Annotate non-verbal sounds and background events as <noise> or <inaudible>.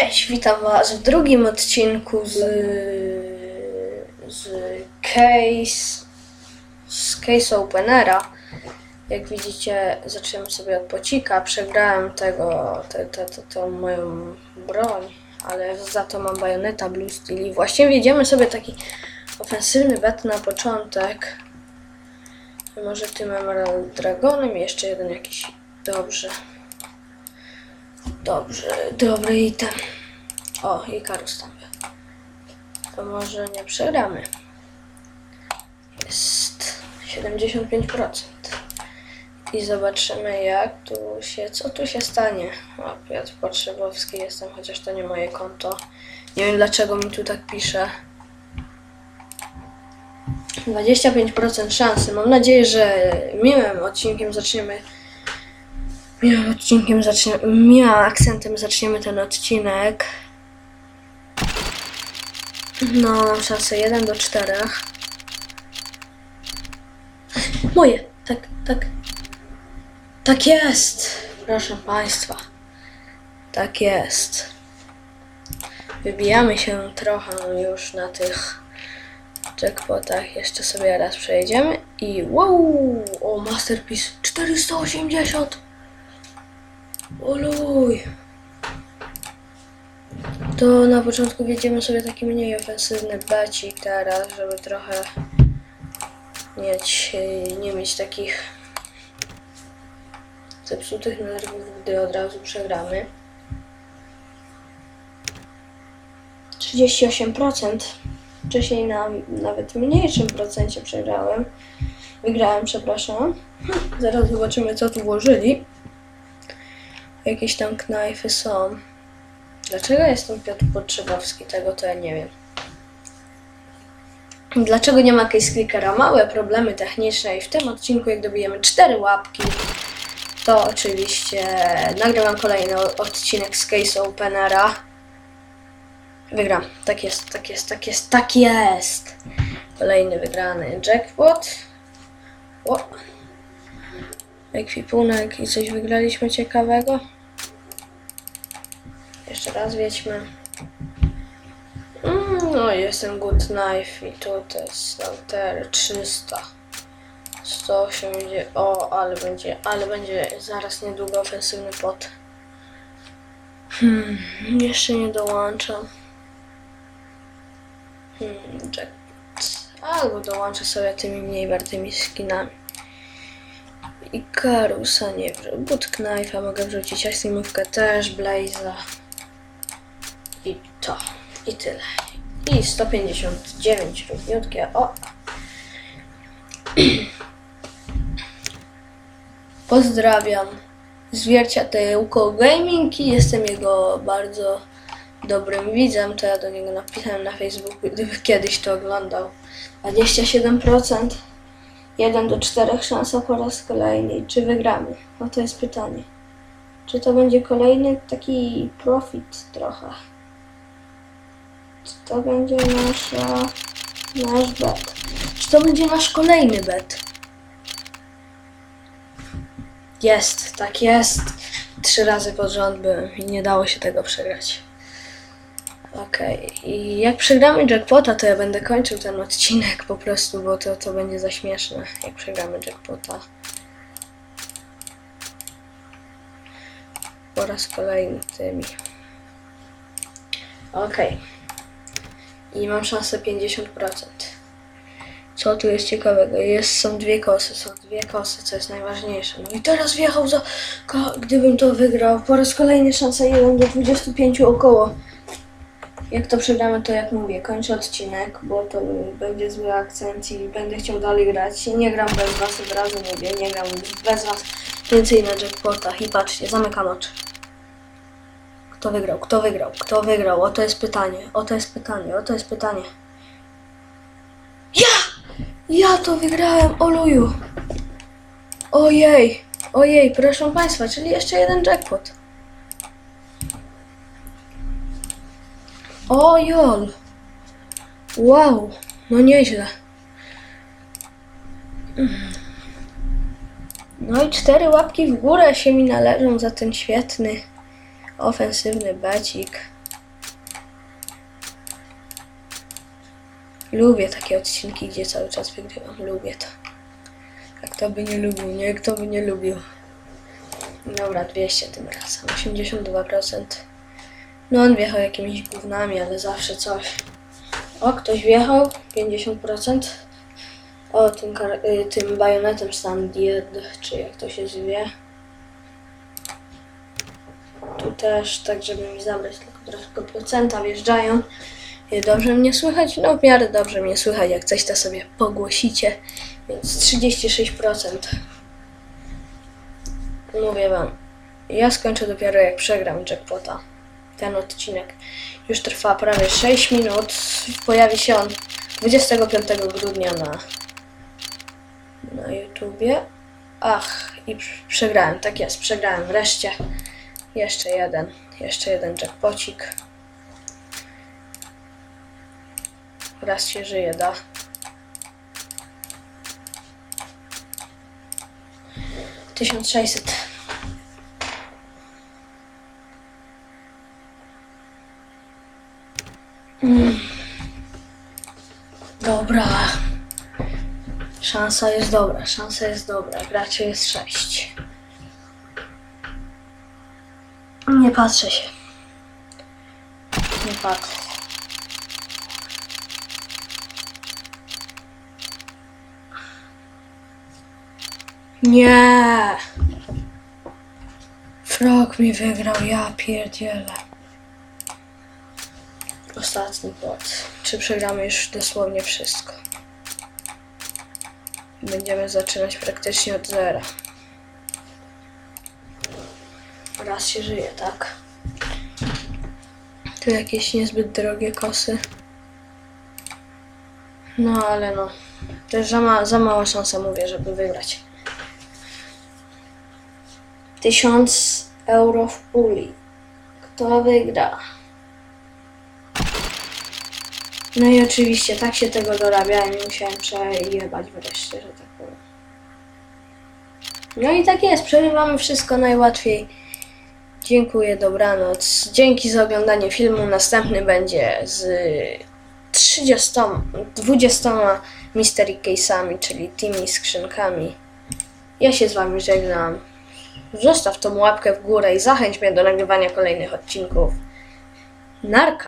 Cześć, witam Was w drugim odcinku z, z Case z Case Openera. Jak widzicie, zacząłem sobie od pocika, przegrałem tego, te, te, te, tą moją broń, ale za to mam bajoneta Blue Steel i właściwie jedziemy sobie taki ofensywny bet na początek. Może tym Emerald Dragonem jeszcze jeden jakiś, dobrze. Dobrze, dobry item. O, i Karus tam był. To może nie przegramy. Jest 75%. I zobaczymy jak tu się, co tu się stanie. O, Piotr Potrzebowski jestem, chociaż to nie moje konto. Nie wiem dlaczego mi tu tak pisze. 25% szansy. Mam nadzieję, że miłym odcinkiem zaczniemy Miłym odcinkiem zaczniemy, miłym akcentem zaczniemy ten odcinek. No, mam szansę 1 do 4. Moje, tak, tak. Tak jest, proszę Państwa. Tak jest. Wybijamy się trochę już na tych jackpotach. Jeszcze sobie raz przejdziemy i wow! O, Masterpiece 480! Oluj! To na początku wiedziemy sobie taki mniej ofensywny becik teraz, żeby trochę mieć, e, nie mieć takich zepsutych nerwów, gdy od razu przegramy. 38%. Wcześniej na nawet mniejszym procencie przegrałem. Wygrałem, przepraszam. Zaraz zobaczymy, co tu włożyli. Jakieś tam knajfy są. Dlaczego jest tam Piotr Potrzebowski? Tego to ja nie wiem. Dlaczego nie ma case clickera? Małe problemy techniczne i w tym odcinku jak dobijemy 4 łapki, to oczywiście nagrywam kolejny odcinek z case openera. Wygram. Tak jest, tak jest, tak jest, tak jest. Kolejny wygrany jackpot. O. Ekwipunek i coś wygraliśmy ciekawego. Jeszcze raz wiedźmy. Mm, no jestem good knife i tu to jest Slaughter 300. 180. O, ale będzie, ale będzie zaraz niedługo ofensywny pot. Hmm, jeszcze nie dołączam. Hmm. Albo dołączę sobie tymi mniej wartymi skinami. I Karusa nie wiem. Boot Knife'a mogę wrzucić, Asimówkę też, Blaze'a. I to. I tyle. I 159 równiutkie. O! <clears throat> Pozdrawiam. Zwierciatełko Gaming i jestem jego bardzo dobrym widzem. To ja do niego napisałem na Facebooku, gdyby kiedyś to oglądał. 27%. 1 do 4 szansa po raz kolejny. Czy wygramy? No to jest pytanie. Czy to będzie kolejny taki profit trochę? Czy to będzie nasza, nasz bet? Czy to będzie nasz kolejny bet? Jest, tak jest. Trzy razy pod rząd i nie dało się tego przegrać. I jak przegramy jackpota, to ja będę kończył ten odcinek po prostu, bo to, to będzie za śmieszne, jak przegramy jackpota. Po raz kolejny tymi. Okej. I mam szansę 50%. Co tu jest ciekawego? Jest, są dwie kosy, są dwie kosy, co jest najważniejsze. No i teraz wjechał za... Gdybym to wygrał, po raz kolejny szansa 1 do 25 około. Jak to przegramy, to jak mówię, kończę odcinek, bo to będzie zły akcent i będę chciał dalej grać. Nie gram bez was, od razu mówię, nie gram bez was więcej na jackpotach. I patrzcie, zamykam oczy. Kto wygrał? Kto wygrał? Kto wygrał? Oto jest pytanie. Oto jest pytanie. Oto jest pytanie. Ja! Ja to wygrałem, oluju! Ojej! Ojej, proszę państwa, czyli jeszcze jeden jackpot. O jol. Wow. No nieźle. No i cztery łapki w górę się mi należą za ten świetny, ofensywny bacik. Lubię takie odcinki, gdzie cały czas wygrywam. Lubię to. A kto by nie lubił? Nie, kto by nie lubił. Dobra, 200 tym razem. 82%. No on wjechał jakimiś gównami, ale zawsze coś. O, ktoś wjechał. 50%. O, tym, y, tym bajonetem standard, czy jak to się zwie. Tu też, tak żeby mi zabrać tylko troszkę procenta, wjeżdżają. Dobrze mnie słychać? No w miarę dobrze mnie słychać, jak coś to sobie pogłosicie. Więc 36%. Mówię wam, ja skończę dopiero jak przegram jackpota. Ten odcinek już trwa prawie 6 minut. Pojawi się on 25 grudnia na, na YouTubie. Ach, i prz- przegrałem, tak jest, przegrałem wreszcie. Jeszcze jeden, jeszcze jeden jackpocik. Raz się żyje, da. Tysiąc sześćset. Dobra. Szansa jest dobra, szansa jest dobra. Graczy jest sześć. Nie patrzę się. Nie patrzę. Nie. Frog mi wygrał, ja pierdzielę. Ostatni bot. Czy przegramy już dosłownie wszystko? Będziemy zaczynać praktycznie od zera. Raz się żyje, tak? Tu jakieś niezbyt drogie kosy. No ale no. To jest za, ma, za mała szansa, mówię, żeby wygrać. Tysiąc euro w puli. Kto wygra? No i oczywiście tak się tego dorabiałem i musiałem przejebać wreszcie, że tak powiem. No i tak jest, przerywamy wszystko najłatwiej. Dziękuję, dobranoc. Dzięki za oglądanie filmu. Następny będzie z 30, 20 mystery case'ami, czyli tymi skrzynkami. Ja się z wami żegnam. Zostaw tą łapkę w górę i zachęć mnie do nagrywania kolejnych odcinków. Narka.